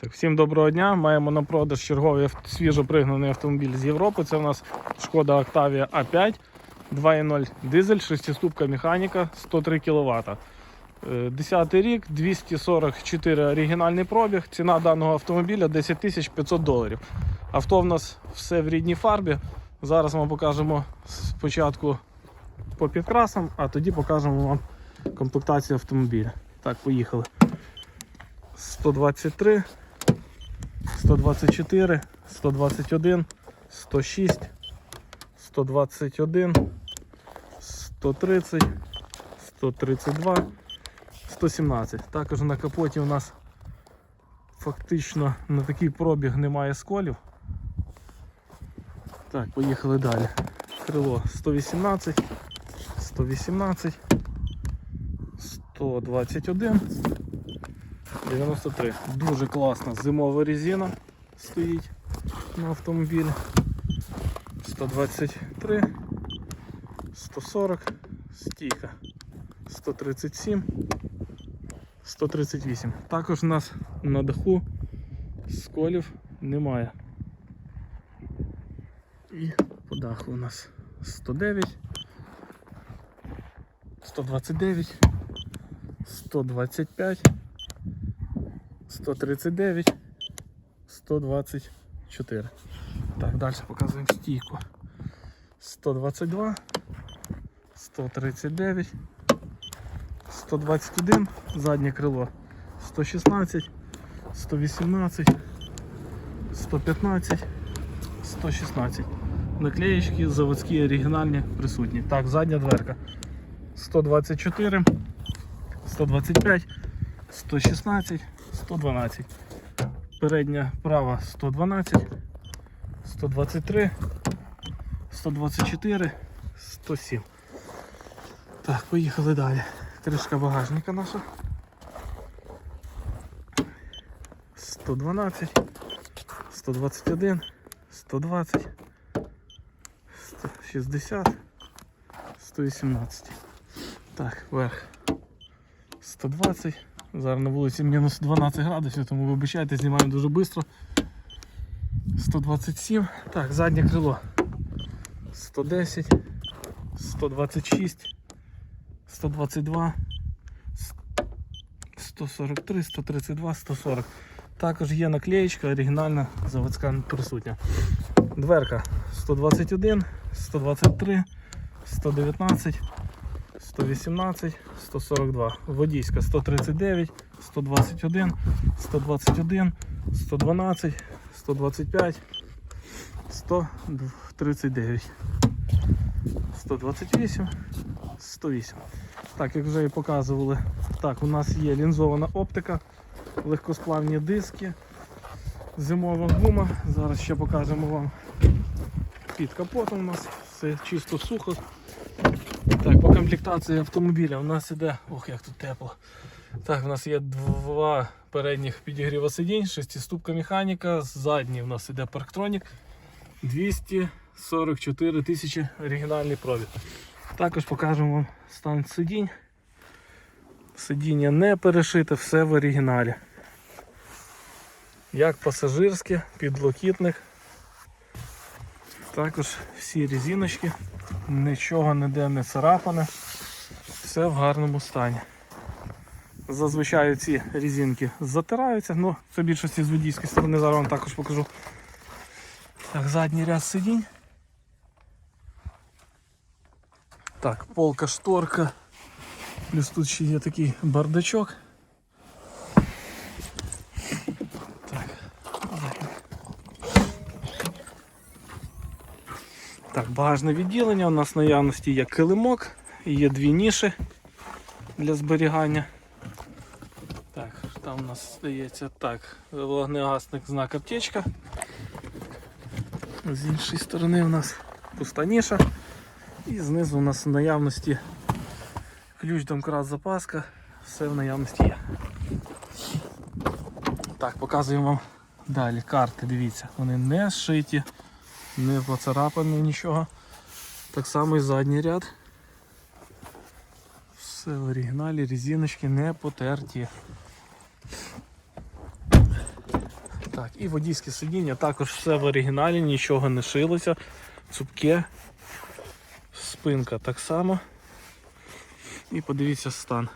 Так, всім доброго дня. Маємо на продаж черговий авт- свіжопригнаний автомобіль з Європи. Це у нас шкода Octavia A5 2.0 дизель, 6-ступка механіка, 103 кВт. 10 рік, 244 оригінальний пробіг. Ціна даного автомобіля 10 500 доларів. Авто в нас все в рідній фарбі. Зараз ми покажемо спочатку по підкрасам, а тоді покажемо вам комплектацію автомобіля. Так, поїхали. 123, 124, 121, 106, 121, 130, 132, 117. Також на капоті у нас фактично на такий пробіг немає сколів. Так, поїхали далі. Крило 118, 118, 121. 93. Дуже класна зимова резина стоїть на автомобілі. 123, 140, стійка, 137, 138. Також у нас на даху сколів немає. І по даху у нас 109, 129, 125. 139, 124. Так, далі показуємо стійку. 122, 139, 121, заднє крило 116, 118, 115, 116. Наклеєчки заводські оригінальні присутні. Так, задня дверка 124, 125, 116, 112. Передня права 112, 123, 124, 107. Так, поїхали далі. Кришка багажника наша. 112, 121, 120, 160, 118. Так, верх. 120. Зараз на вулиці мінус 12 градусів, тому вибачайте, знімаємо дуже швидко. 127. Так, заднє крило. 110, 126, 122, 143, 132, 140. Також є наклеєчка оригінальна заводська присутня. Дверка 121, 123, 119. 118, 142, водійська 139, 121, 121, 112, 125, 139, 128, 108. Так, як вже і показували, так, у нас є лінзована оптика, легкосплавні диски, зимова гума. Зараз ще покажемо вам під капотом у нас все чисто сухо. Так, по комплектації автомобіля у нас іде, ох, як тут тепло. Так, у нас є два передніх підігріва сидінь, шестиступка механіка, задній у нас іде парктронік 244 тисячі оригінальний пробіг. Також покажемо вам стан сидінь. Сидіння не перешите, все в оригіналі. Як пасажирське, підлокітник. Також всі резиночки нічого ніде не царапане, все в гарному стані. Зазвичай ці резинки затираються, ну це більшості з водійської сторони, зараз вам також покажу. Так, задній ряд сидінь. Так, полка шторка. Плюс тут ще є такий бардачок. Так, багажне відділення. У нас в наявності є килимок, є дві ніші для зберігання. Так, там у нас здається так, вогнегасник знак аптечка. З іншої сторони у нас пуста ніша. І знизу у нас в наявності ключ домкрат запаска, все в наявності є. Так, показуємо вам далі карти, дивіться, вони не зшиті не поцарапане нічого. Так само і задній ряд. Все в оригіналі, резиночки не потерті. Так, і водійське сидіння також все в оригіналі, нічого не шилося. Цупке. Спинка так само. І подивіться стан.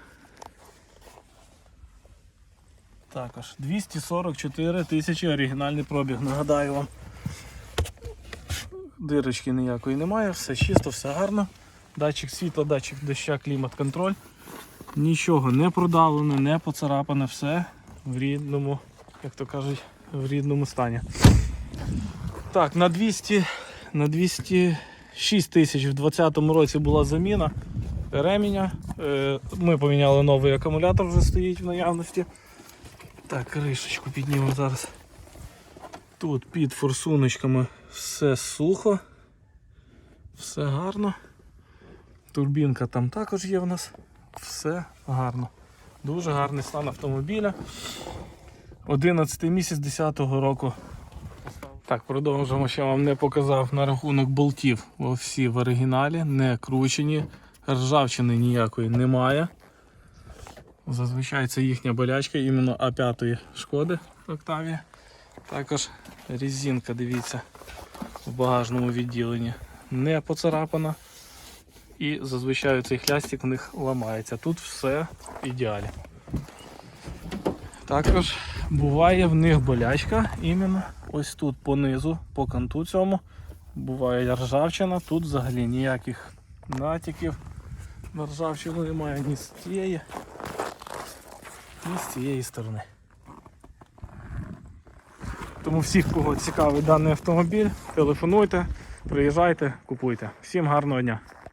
Також 244 тисячі оригінальний пробіг. Нагадаю вам. Дирочки ніякої немає, все чисто, все гарно. Датчик світла, датчик доща, клімат-контроль. Нічого не продавлене, не поцарапане, все в рідному, як то кажуть, в рідному стані. Так, на 200, на 206 тисяч в 2020 році була заміна ременя. Е, Ми поміняли новий акумулятор, вже стоїть в наявності. Так, кришечку піднімемо зараз. Тут під форсуночками все сухо, все гарно. Турбінка там також є в нас. Все гарно. Дуже гарний стан автомобіля. 11 місяць 10 року. Так, продовжимо, ще вам не показав на рахунок болтів. Всі в оригіналі, не кручені, ржавчини ніякої немає. Зазвичай це їхня болячка, іменно А5 шкоди Октавія. Також резинка, дивіться, в багажному відділенні не поцарапана. І зазвичай цей хлястик у них ламається. Тут все в ідеалі. Також буває в них болячка іменно ось тут понизу, по канту цьому. Буває ржавчина, тут взагалі ніяких натяків на ржавчину немає ні з цієї, ні з цієї сторони. Тому всіх, кого цікавий даний автомобіль, телефонуйте, приїжджайте, купуйте. Всім гарного дня!